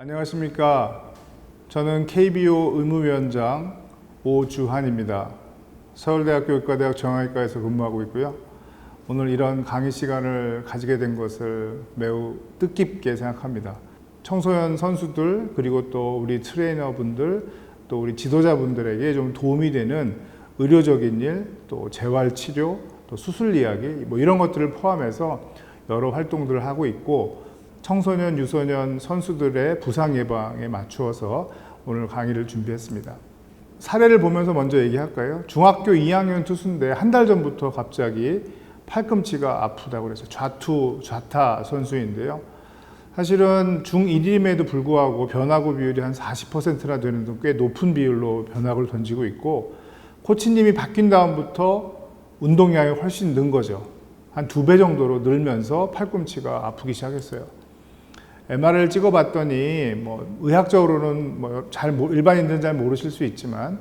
안녕하십니까. 저는 KBO 의무위원장 오주환입니다. 서울대학교 의과대학 정형외과에서 근무하고 있고요. 오늘 이런 강의 시간을 가지게 된 것을 매우 뜻깊게 생각합니다. 청소년 선수들 그리고 또 우리 트레이너분들 또 우리 지도자분들에게 좀 도움이 되는 의료적인 일, 또 재활 치료, 또 수술 이야기 뭐 이런 것들을 포함해서 여러 활동들을 하고 있고 청소년 유소년 선수들의 부상 예방에 맞추어서 오늘 강의를 준비했습니다. 사례를 보면서 먼저 얘기할까요? 중학교 2학년 투수인데 한 달 전부터 갑자기 팔꿈치가 아프다고 그래서 좌투 좌타 선수인데요. 사실은 중1임에도 불구하고 변화구 비율이 한 40%나 되는 등꽤 높은 비율로 변화구를 던지고 있고 코치님이 바뀐 다음부터 운동량이 훨씬 는 거죠. 한 두 배 정도로 늘면서 팔꿈치가 아프기 시작했어요. MR을 찍어봤더니 뭐 의학적으로는 뭐 잘 일반인들은 잘 모르실 수 있지만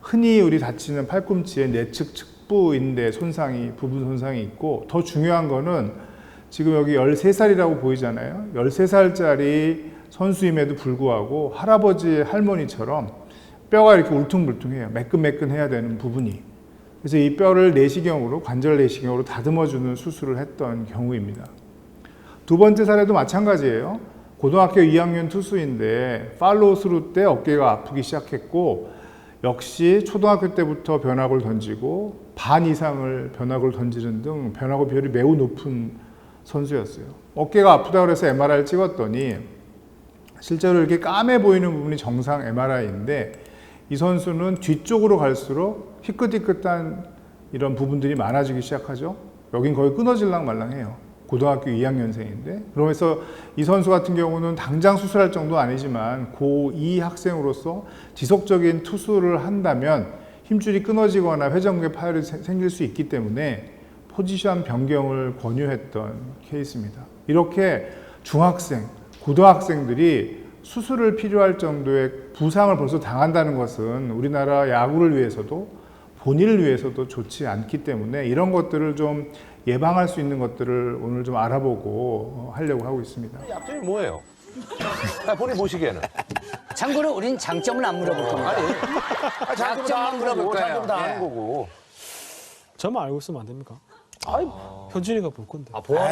흔히 우리 다치는 팔꿈치의 내측 측부인대 손상이 부분 손상이 있고 더 중요한 거는 지금 여기 13살이라고 보이잖아요. 13살짜리 선수임에도 불구하고 할아버지 할머니처럼 뼈가 이렇게 울퉁불퉁해요. 매끈매끈해야 되는 부분이. 그래서 이 뼈를 내시경으로 관절 내시경으로 다듬어 주는 수술을 했던 경우입니다. 두 번째 사례도 마찬가지예요. 고등학교 2학년 투수인데 팔로우 스루 때 어깨가 아프기 시작했고 역시 초등학교 때부터 변화구를 던지고 반 이상을 변화구를 던지는 등 변화구 비율이 매우 높은 선수였어요. 어깨가 아프다 그래서 MRI를 찍었더니 실제로 이렇게 까매 보이는 부분이 정상 MRI인데 이 선수는 뒤쪽으로 갈수록 희끗희끗한 이런 부분들이 많아지기 시작하죠. 여긴 거의 끊어질랑 말랑해요. 고등학교 2학년생인데 그러면서 이 선수 같은 경우는 당장 수술할 정도 아니지만 고2 학생으로서 지속적인 투수를 한다면 힘줄이 끊어지거나 회전근개 파열이 생- 생길 수 있기 때문에 포지션 변경을 권유했던 케이스입니다. 이렇게 중학생, 고등학생들이 수술을 필요할 정도의 부상을 벌써 당한다는 것은 우리나라 야구를 위해서도 본인을 위해서도 좋지 않기 때문에 이런 것들을 좀 예방할 수 있는 것들을 오늘 좀 알아보고 어, 하려고 하고 있습니다. 약점이 뭐예요? 아, 본인 보시기에는. 참고로 우린 장점을 안 물어볼 겁니다. 아, 다 약점만 아는 물어볼 거고, 거예요. 장점은 다 아는 예. 거고. 저만 알고 있으면 안 됩니까? 아이, 현진이가 볼 건데. 아, 보완,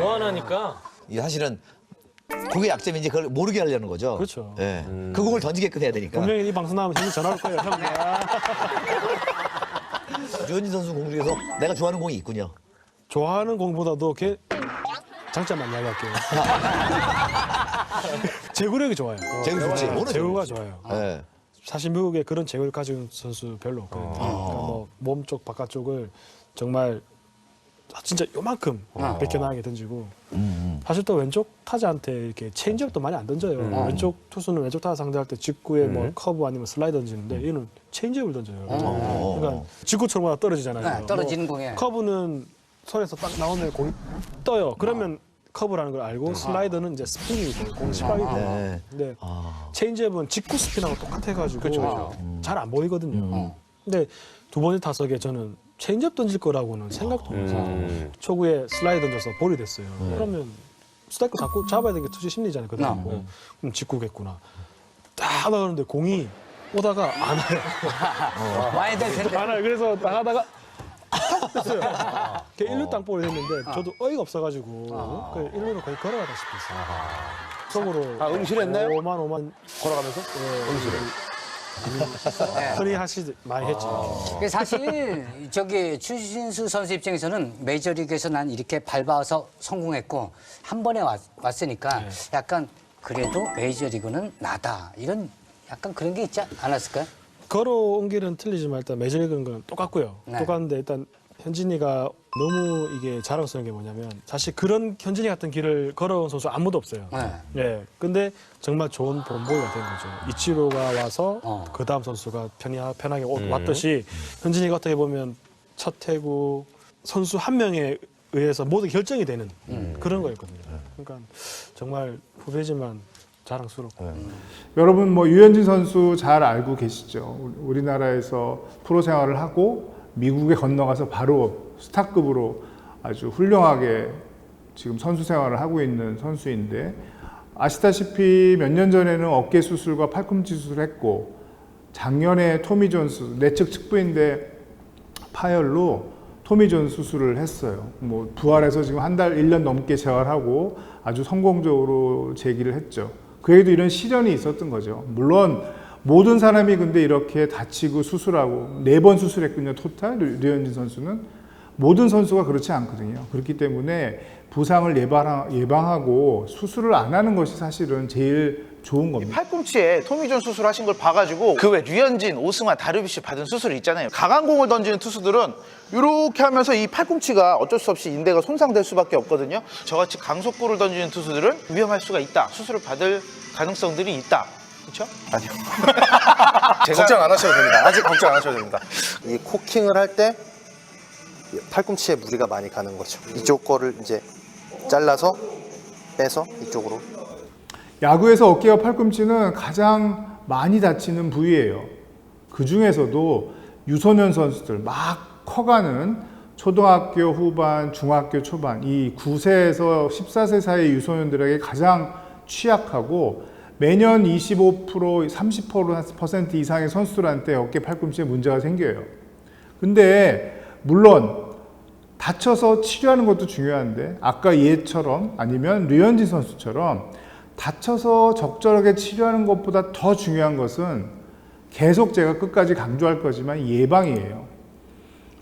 보완하니까. 이 사실은 그게 약점인지 그걸 모르게 하려는 거죠. 그렇죠. 예. 그 공을 던지게끔 해야 되니까. 분명히 이 방송 나오면 현진 전화 올 거예요. 형. 아, 주현진 선수 공 중에서 내가 좋아하는 공이 있군요. 좋아하는 공보다도 걔 장점만 이야기할게요. 제구력이 좋아요. 제구 좋지. 오늘 제구가 좋아요. 예. 사실 미국에 그런 제구를 가진 선수 별로 없거든요. 그러니까 뭐 몸 쪽 바깥쪽을 정말 진짜 요만큼 벗겨나게 던지고 사실 또 왼쪽 타자한테 이렇게 체인지업도 많이 안 던져요. 왼쪽 투수는 왼쪽 타자 상대할 때 직구에 뭐 커브 아니면 슬라이드 던지는데 얘는 체인지업을 던져요. 그러니까 직구처럼 떨어지잖아요. 네, 떨어지는 공에. 뭐 커브는 손에서 딱 나오면 공이 떠요. 그러면 커브라는 걸 알고 슬라이더는 이제 스핀이 돼요. 공 시방이 돼요. 네. 근데 아. 체인지업은 직구 스핀하고 똑같아가지고 잘 안 보이거든요. 근데 두 번째 타석에 저는 체인지업 던질 거라고는 생각도 못해서 음. 초구에 슬라이드 던져서 볼이 됐어요. 그러면 스타크 잡고 잡아야 되는 게 투수 심리잖아요. 그다음 아. 뭐 그럼 직구겠구나. 딱 그러는데 공이 오다가 안 와요. 와야 될 텐데. 안 와요. 그래서 나가다가 탁 됐어요. 걔 일루 땅볼이 됐는데 저도 어이가 없어가지고 그 일루로 거의 걸어가다시피 했어요. 속으로 아, 응실했나요? 5만 5만 걸어가면서? 응시를. 흔히 하시 많이 했죠. 그 사실 저기 추신수 선수 입장에서는 메이저리그에서 난 이렇게 밟아서 성공했고 한 번에 왔, 왔으니까 네. 약간 그래도 메이저리그는 나다 이런 약간 그런 게 있지 않았을까요? 걸어온 길은 틀리지만 일단 메이저리그는 건 똑같고요. 네. 똑같은데 일단 현진이가 너무 이게 자랑스러운 게 뭐냐면 사실 그런 현진이 같은 길을 걸어온 선수 아무도 없어요. 네. 네. 근데 정말 좋은 본보이가 된 거죠. 이치로가 와서 어. 그 다음 선수가 편히, 편하게 오- 왔듯이 현진이가 어떻게 보면 첫 태구 선수 한 명에 의해서 모든 결정이 되는 그런 거였거든요. 그러니까 정말 후배지만 자랑스럽고. 여러분 뭐 유현진 선수 잘 알고 계시죠? 우리- 우리나라에서 프로 생활을 하고 미국에 건너가서 바로 스타급으로 아주 훌륭하게 지금 선수 생활을 하고 있는 선수인데 아시다시피 몇 년 전에는 어깨 수술과 팔꿈치 수술을 했고 작년에 토미 존스 내측 측부인대 파열로 토미 존 수술을 했어요. 뭐 부활해서 지금 한 달, 1년 넘게 재활하고 아주 성공적으로 재기를 했죠. 그에도 이런 시련이 있었던 거죠. 물론 모든 사람이 근데 이렇게 다치고 수술하고 네 번 수술했거든요. 토탈 류- 류현진 선수는 모든 선수가 그렇지 않거든요. 그렇기 때문에 부상을 예방, 예방하고 수술을 안 하는 것이 사실은 제일 좋은 겁니다. 팔꿈치에 토미존 수술하신 걸 봐가지고 그 외 류현진, 오스만, 다르비쉬 받은 수술 있잖아요. 강한 공을 던지는 투수들은 이렇게 하면서 이 팔꿈치가 어쩔 수 없이 인대가 손상될 수밖에 없거든요. 저같이 강속구를 던지는 투수들은 위험할 수가 있다. 수술을 받을 가능성들이 있다. 그렇죠? 아니요. 걱정 안 하셔도 됩니다. 아직 걱정 안 하셔도 됩니다. 이 코킹을 할 때 팔꿈치에 무리가 많이 가는 거죠. 이쪽 거를 이제 잘라서 빼서 이쪽으로 야구에서 어깨와 팔꿈치는 가장 많이 다치는 부위예요. 그 중에서도 유소년 선수들 막 커가는 초등학교 후반, 중학교 초반 이 9세에서 14세 사이 유소년들에게 가장 취약하고 매년 25% 30% 이상의 선수들한테 어깨 팔꿈치에 문제가 생겨요. 근데 물론 다쳐서 치료하는 것도 중요한데 아까 얘처럼 아니면 류현진 선수처럼 다쳐서 적절하게 치료하는 것보다 더 중요한 것은 계속 제가 끝까지 강조할 거지만 예방이에요.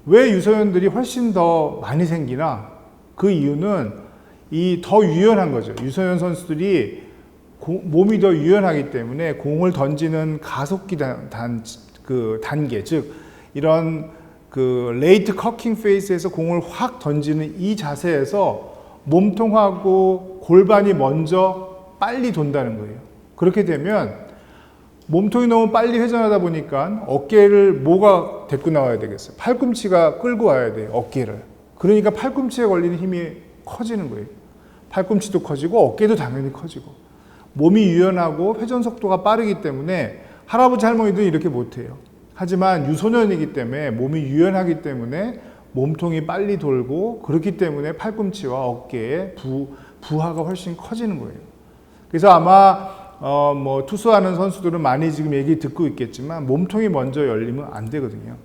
왜 유소년들이 훨씬 더 많이 생기나? 그 이유는 이 더 유연한 거죠. 유소년 선수들이 고- 몸이 더 유연하기 때문에 공을 던지는 가속기 단, 단, 그 단계, 즉 이런 그 레이트 커킹 페이스에서 공을 확 던지는 이 자세에서 몸통하고 골반이 먼저 빨리 돈다는 거예요. 그렇게 되면 몸통이 너무 빨리 회전하다 보니까 어깨를 뭐가 데리고 나와야 되겠어요? 팔꿈치가 끌고 와야 돼요, 어깨를. 그러니까 팔꿈치에 걸리는 힘이 커지는 거예요. 팔꿈치도 커지고 어깨도 당연히 커지고. 몸이 유연하고 회전 속도가 빠르기 때문에 할아버지 할머니들은 이렇게 못해요. 하지만 유소년이기 때문에 몸이 유연하기 때문에 몸통이 빨리 돌고 그렇기 때문에 팔꿈치와 어깨의 부, 부하가 훨씬 커지는 거예요. 그래서 아마 어, 뭐 투수하는 선수들은 많이 지금 얘기 듣고 있겠지만 몸통이 먼저 열리면 안 되거든요.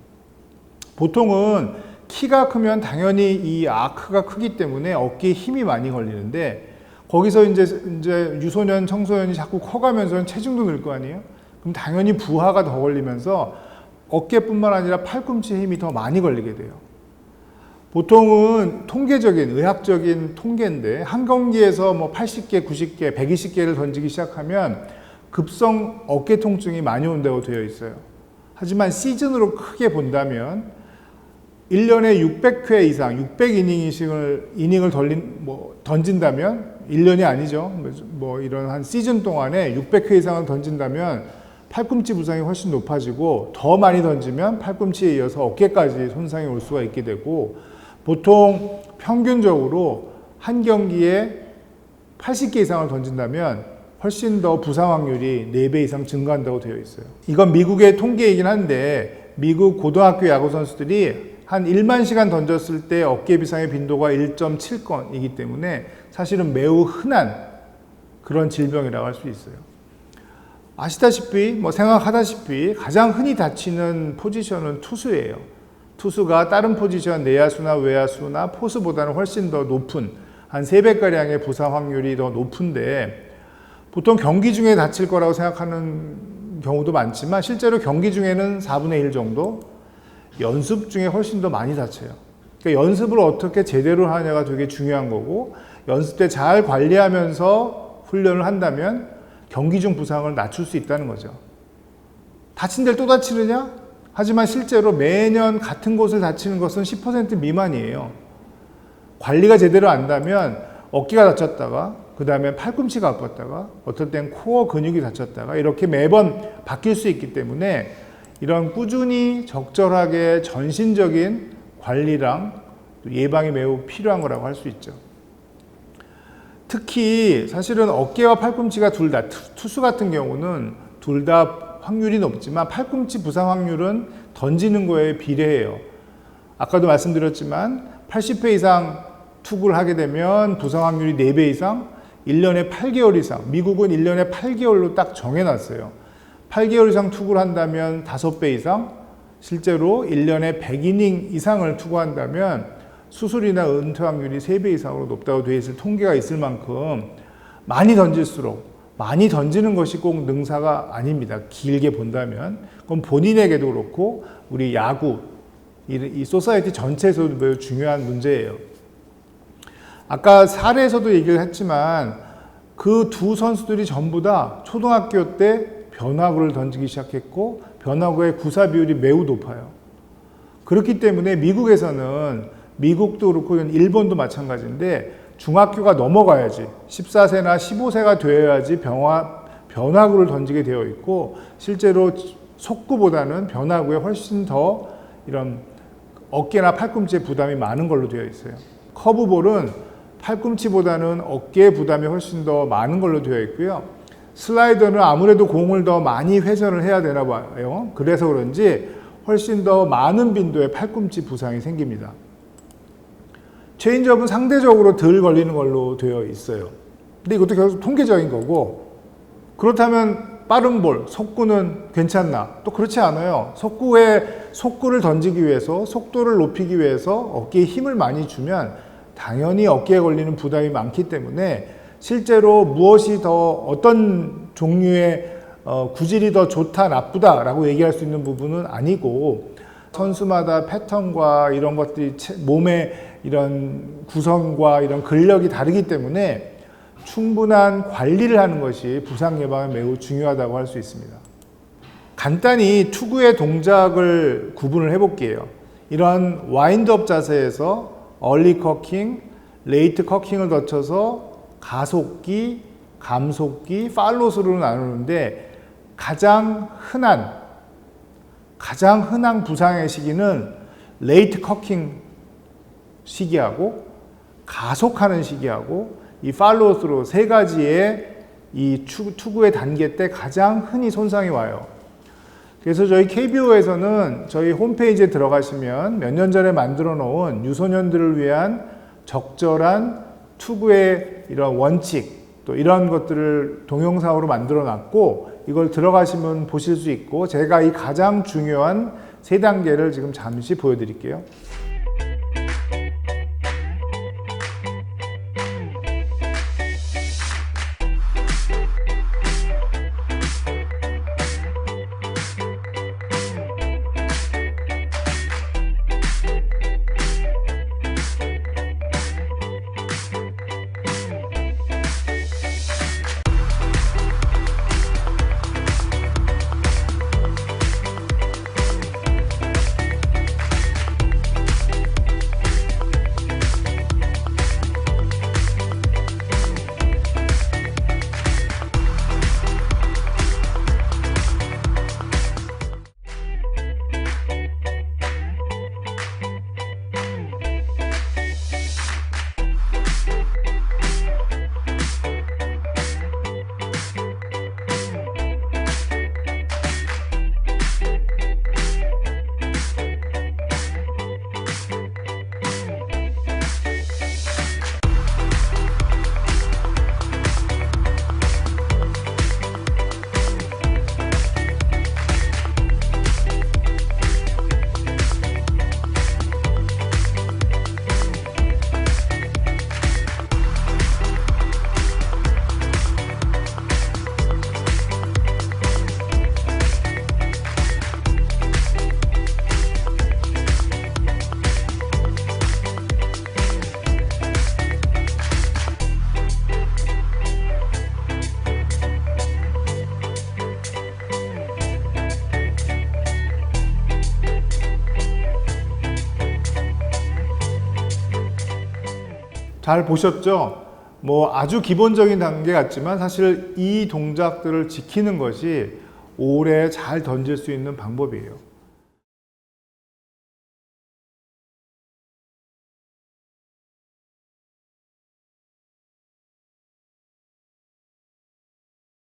보통은 키가 크면 당연히 이 아크가 크기 때문에 어깨에 힘이 많이 걸리는데 거기서 이제 이제 유소년 청소년이 자꾸 커가면서 체중도 늘 거 아니에요? 그럼 당연히 부하가 더 걸리면서 어깨뿐만 아니라 팔꿈치에 힘이 더 많이 걸리게 돼요. 보통은 통계적인 의학적인 통계인데 한 경기에서 뭐 80개, 90개, 120개를 던지기 시작하면 급성 어깨 통증이 많이 온다고 되어 있어요. 하지만 시즌으로 크게 본다면 1년에 600회 이상, 600 이닝을 이닝을 던린 뭐 던진다면 1년이 아니죠. 뭐 이런 한 시즌 동안에 600회 이상을 던진다면 팔꿈치 부상이 훨씬 높아지고 더 많이 던지면 팔꿈치에 이어서 어깨까지 손상이 올 수가 있게 되고 보통 평균적으로 한 경기에 80개 이상을 던진다면 훨씬 더 부상 확률이 4배 이상 증가한다고 되어 있어요. 이건 미국의 통계이긴 한데 미국 고등학교 야구 선수들이 한 1만 시간 던졌을 때 어깨 비상의 빈도가 1.7건이기 때문에 사실은 매우 흔한 그런 질병이라고 할 수 있어요. 아시다시피 뭐 생각하다시피 가장 흔히 다치는 포지션은 투수예요. 투수가 다른 포지션 내야수나 외야수나 포수보다는 훨씬 더 높은 한 3배가량의 부상 확률이 더 높은데 보통 경기 중에 다칠 거라고 생각하는 경우도 많지만 실제로 경기 중에는 4분의 1 정도 연습 중에 훨씬 더 많이 다쳐요. 그러니까 연습을 어떻게 제대로 하냐가 되게 중요한 거고 연습 때 잘 관리하면서 훈련을 한다면 경기 중 부상을 낮출 수 있다는 거죠. 다친 데를 또 다치느냐? 하지만 실제로 매년 같은 곳을 다치는 것은 10% 미만이에요. 관리가 제대로 안다면 어깨가 다쳤다가 그 다음에 팔꿈치가 아팠다가 어떨 땐 코어 근육이 다쳤다가 이렇게 매번 바뀔 수 있기 때문에 이런 꾸준히 적절하게 전신적인 관리랑 예방이 매우 필요한 거라고 할 수 있죠. 특히 사실은 어깨와 팔꿈치가 둘 다 투수 같은 경우는 둘 다 확률이 높지만 팔꿈치 부상 확률은 던지는 거에 비례해요. 아까도 말씀드렸지만 80회 이상 투구를 하게 되면 부상 확률이 4배 이상, 1년에 8개월 이상, 미국은 1년에 8개월로 딱 정해놨어요. 8개월 이상 투구를 한다면 5배 이상, 실제로 1년에 100이닝 이상을 투구한다면 수술이나 은퇴 확률이 3배 이상으로 높다고 되어 있을 통계가 있을 만큼 많이 던질수록 많이 던지는 것이 꼭 능사가 아닙니다. 길게 본다면. 그건 본인에게도 그렇고 우리 야구, 이, 이 소사이티 전체에서도 매우 중요한 문제예요. 아까 사례에서도 얘기를 했지만 그 두 선수들이 전부 다 초등학교 때 변화구를 던지기 시작했고 변화구의 구사 비율이 매우 높아요. 그렇기 때문에 미국에서는 미국도 그렇고 일본도 마찬가지인데 중학교가 넘어가야지 14세나 15세가 되어야지 변화, 변화구를 던지게 되어 있고 실제로 속구보다는 변화구에 훨씬 더 이런 어깨나 팔꿈치에 부담이 많은 걸로 되어 있어요. 커브볼은 팔꿈치보다는 어깨에 부담이 훨씬 더 많은 걸로 되어 있고요. 슬라이더는 아무래도 공을 더 많이 회전을 해야 되나 봐요. 그래서 그런지 훨씬 더 많은 빈도의 팔꿈치 부상이 생깁니다. 체인지업은 상대적으로 덜 걸리는 걸로 되어 있어요. 근데 이것도 결국 통계적인 거고 그렇다면 빠른 볼, 속구는 괜찮나? 또 그렇지 않아요. 속구에 속구를 던지기 위해서 속도를 높이기 위해서 어깨에 힘을 많이 주면 당연히 어깨에 걸리는 부담이 많기 때문에 실제로 무엇이 더 어떤 종류의 어, 구질이 더 좋다 나쁘다라고 얘기할 수 있는 부분은 아니고 선수마다 패턴과 이런 것들이 체- 몸의 이런 구성과 이런 근력이 다르기 때문에 충분한 관리를 하는 것이 부상 예방에 매우 중요하다고 할 수 있습니다. 간단히 투구의 동작을 구분을 해볼게요. 이런 와인드업 자세에서 얼리 커킹, 레이트 커킹을 거쳐서 가속기, 감속기, 팔로스로 나누는데 가장 흔한 가장 흔한 부상의 시기는 레이트 커킹 시기하고 가속하는 시기하고 이 팔로우스로 세 가지의 이 투- 투구의 단계 때 가장 흔히 손상이 와요. 그래서 저희 KBO에서는 저희 홈페이지에 들어가시면 몇 년 전에 만들어 놓은 유소년들을 위한 적절한 투구의 이런 원칙 또 이런 것들을 동영상으로 만들어 놨고 이걸 들어가시면 보실 수 있고 제가 이 가장 중요한 세 단계를 지금 잠시 보여드릴게요. 잘 보셨죠? 뭐 아주 기본적인 단계 같지만 사실 이 동작들을 지키는 것이 오래 잘 던질 수 있는 방법이에요.